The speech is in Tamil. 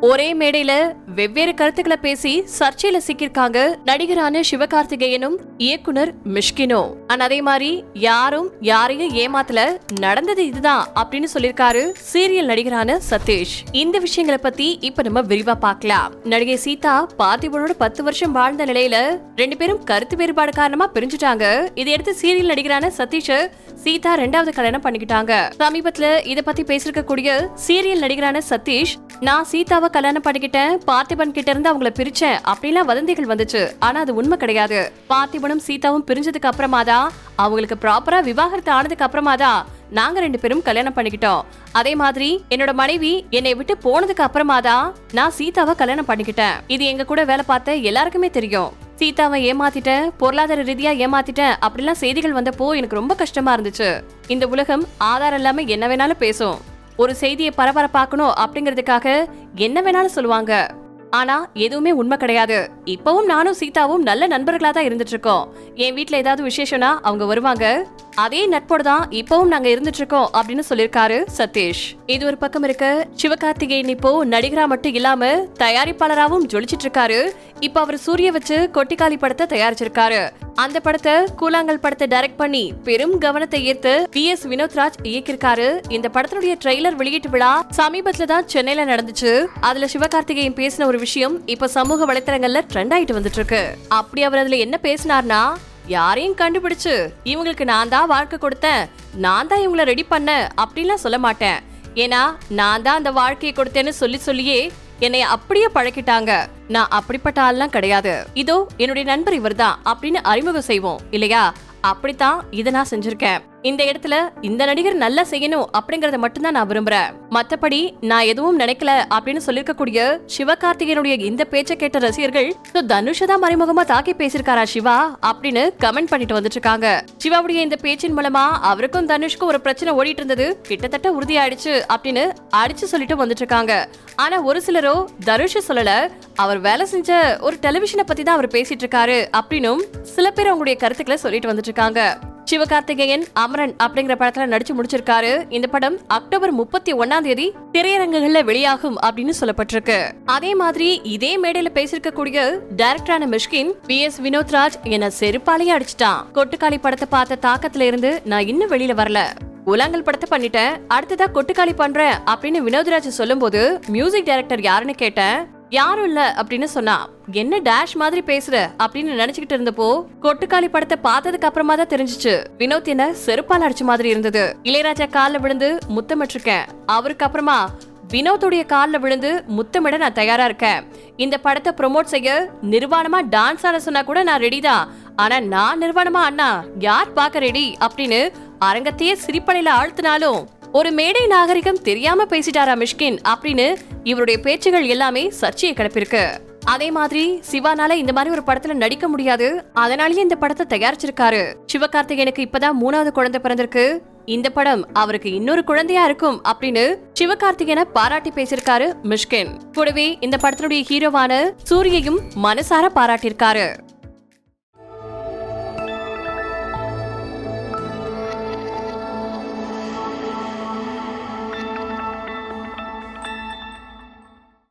ஒரே மேடையில வெவ்வேறு கருத்துக்களை பேசி சர்ச்சையில சிக்கியிருக்காங்க நடிகரான சிவகார்த்திகேயனும் இயக்குனர் மிஷ்கினோ. ஆனா அதே மாதிரி யாரும் யாரையும் ஏமாத்தல நடந்தது இதுதான் அப்படின்னு சொல்லிருக்காரு சீரியல் நடிகரான சதீஷ். இந்த விஷயங்களை பத்தி இப்ப நம்ம விரிவா பார்க்கலாம். நடிகை சீதா பார்த்திபனோட பத்து வருஷம் வாழ்ந்த நிலையில ரெண்டு பேரும் கருத்து வேறுபாடு காரணமா பிரிஞ்சுட்டாங்க. இதையடுத்து சீரியல் நடிகரான சதீஷ் சீதா ரெண்டாவது கல்யாணம் பண்ணிக்கிட்டாங்க. சமீபத்துல இத பத்தி பேசிருக்க கூடிய சீரியல் நடிகரான சதீஷ் நான் சீதாவை கல்யாணம் பண்ணிக்கிட்டேன் பார்த்திபன் கிட்ட இருந்து அவங்கள பிரிச்சேன் அப்படிலாம் வதந்திகள் வந்துச்சு. ஆனா அது உண்மை கிடையாது. பார்த்திபனும் சீதாவும் பிரிஞ்சதுக்கு அப்புறமா தான் அவங்களுக்கு ப்ராப்பரா விவாகரத்து ஆனதுக்கு அப்புறமா தான் நாங்க ரெண்டு பேரும் கல்யாணம் பண்ணிக்கிட்டோம். அதே மாதிரி என்னோட மனைவி என்னை விட்டு போனதுக்கு அப்புறமா தான் நான் சீதாவை கல்யாணம் பண்ணிக்கிட்டேன். இது எங்க கூட வேலை பார்த்த எல்லாருக்குமே தெரியும். சீதாவை ஏமாத்திட்டேன் பொருளாதார ரீதியா ஏமாத்திட்டேன் அப்படிலாம் செய்திகள் வந்தப்போ எனக்கு ரொம்ப கஷ்டமா இருந்துச்சு. இந்த உலகம் ஆதாரம் இல்லாம என்ன வேணாலும் பேசும். ஒரு செய்தியை பரபரப்பாக்கணும் அப்படிங்கிறதுக்காக என்ன வேணாலும் சொல்லுவாங்க. ஆனா எதுவுமே உண்மை கிடையாது. இப்பவும் நானும் சீதாவும் நல்ல நண்பர்களா தான் இருந்துட்டு இருக்கோம். என் வீட்டுல ஏதாவது விசேஷம்னா அவங்க வருவாங்க. அதே நட்போட தான் இப்பவும் நாங்க இருந்துட்டு இருக்கோம் அப்படின்னு சொல்லியிருக்காரு சதீஷ். இது ஒரு பக்கம் இருக்க சிவகார்த்திகேயன் இப்போ நடிகரா மட்டும் இல்லாம தயாரிப்பாளராகவும் ஜொலிச்சிட்டு இருக்காரு இப்ப அவர் சூரிய வச்சு கொட்டிக்காளி படத்தை தயாரிச்சிருக்காரு. அந்த படத்தை கூழாங்கல் படத்தை டைரக்ட் பண்ணி பெரும் கவனத்தை ஈர்த்து பி எஸ் வினோத்ராஜ் இயக்கியிருக்காரு. இந்த படத்தினுடைய ட்ரெய்லர் வெளியீட்டு விழா சமீபத்துல தான் சென்னையில நடந்துச்சு. அதுல சிவகார்த்திகேயன் பேசின ஒரு விஷயம் இப்ப சமூக வலைத்தளங்கள்ல ட்ரெண்ட் ஆயிட்டு வந்துட்டு இருக்கு அப்படி அவர் அதுல என்ன பேசினார்னா யாரையும் கண்டுபிடிச்சு இவங்களுக்கு நான் தான் வாழ்க்கை கொடுத்தேன் நான் தான் இவங்கள ரெடி பண்ணேன் அப்படின்லாம் சொல்ல மாட்டேன். ஏன்னா நான் தான் அந்த வாழ்க்கையை கொடுத்தேன்னு சொல்லி சொல்லியே என்னை அப்படியே பழக்கிட்டாங்க. நான் அப்படிப்பட்ட ஆள்லாம் கிடையாது. இதோ என்னுடைய நண்பர் இவர்தான் அப்படின்னு அறிமுகம் செய்வோம் இல்லையா? அப்படித்தான் இதை நான் செஞ்சிருக்கேன். இந்த இடத்துல இந்த நடிகர் நல்லா செய்யணும் அப்படிங்கறத மட்டும்தான் நான் விரும்புறேன். மத்தபடி நான் எதுவும் நினைக்கல அப்படின்னு சொல்லிருக்கக்கூடிய சிவகார்த்திகேயனுடைய இந்த பேச்சை கேட்ட ரசிகர்கள் தனுஷ தான் மறைமுகமா தாக்கி பேசியிருக்காரா சிவா? அப்படின்னு கமெண்ட் பண்ணிட்டு வந்துட்டு இருக்காங்க சிவாவுடைய இந்த பேச்சின் மூலமா அவருக்கும் தனுஷ்க்கும் ஒரு பிரச்சனை ஓடிட்டு இருந்தது. கிட்டத்தட்ட உறுதியாயிடுச்சு அப்படின்னு அடிச்சு சொல்லிட்டு வந்துட்டு இருக்காங்க ஆனா ஒரு சிலரோ தனுஷ சொல்லல. அவர் வேலை செஞ்ச ஒரு டெலிவிஷனை பத்தி தான் அவர் பேசிட்டு இருக்காரு அப்படின்னும் சில பேர் அவங்களுடைய கருத்துக்களை சொல்லிட்டு வந்துட்டு இருக்காங்க சிவகார்த்திகேயன் அமரன் அப்படிங்கிற படத்துல நடிச்சு முடிச்சிருக்காரு. இந்த படம் அக்டோபர் முப்பத்தி ஒன்னாம் தேதி திரையரங்குகள்ல வெளியாகும் அப்படின்னு சொல்லப்பட்டிருக்கு. அதே மாதிரி இதே மேடையில பேசிருக்க கூடிய டைரக்டரான மிஷ்கின் பி. எஸ். வினோத்ராஜ் என்ன செருப்பாலேயே அடிச்சிட்டான். கொட்டுக்காளி படத்தை பார்த்த தாக்கத்துல இருந்து நான் இன்னும் வெளியில வரல. உலங்கல் படத்தை பண்ணிட்டேன். அடுத்ததா கொட்டுக்காளி பண்றேன் அப்படின்னு வினோத்ராஜ் சொல்லும்போது மியூசிக் டைரக்டர் யாருன்னு கேட்டேன். யாரும் இல்ல அப்படின்னு சொன்னா என்ன டேஷ் மாதிரி பேசுற அப்படின்னு நினைச்சுக்கிட்டு இருந்தப்போ கொட்டுக்காளி படத்தை பார்த்ததுக்கு அப்புறமா தான் தெரிஞ்சுச்சு. வினோத் என்ன செருப்பால் அடிச்ச மாதிரி இருந்தது. இளையராஜா காலில் விழுந்து முத்தமிட்டிருக்கேன். அவருக்கு அப்புறமா வினோத்துடைய காலில் விழுந்து முத்தமிட நான் தயாரா இருக்கேன். இந்த படத்தை ப்ரொமோட் செய்ய நிர்வாணமா டான்ஸ் ஆட சொன்னா கூட நான் ரெடி தான். ஆனா நான் நிர்வாணமா அண்ணா யார் பார்க்க ரெடி அப்படின்னு அரங்கத்தையே சிரிப்பலையில ஆழ்த்தினாலும் ஒரு மேடை நாகரிகம் தெரியாம பேசிட்டாரா மிஷ்கின் அப்படின்னு இவருடைய பேச்சுகள் எல்லாமே சர்ச்சையை கிளப்பிருக்கு அதே மாதிரி சிவானால இந்த மாதிரி ஒரு படத்துல நடிக்க முடியாது. அதனாலயே இந்த படத்தை தயாரிச்சிருக்காரு. சிவகார்த்திகேயனுக்கு இப்பதான் மூணாவது குழந்தை பிறந்திருக்கு. இந்த படம் அவருக்கு இன்னொரு குழந்தையா இருக்கும் அப்படின்னு சிவகார்த்திகேயனை பாராட்டி பேசியிருக்காரு மிஷ்கின். கூடவே இந்த படத்தினுடைய ஹீரோவான சூரியையும் மனசார பாராட்டியிருக்காரு.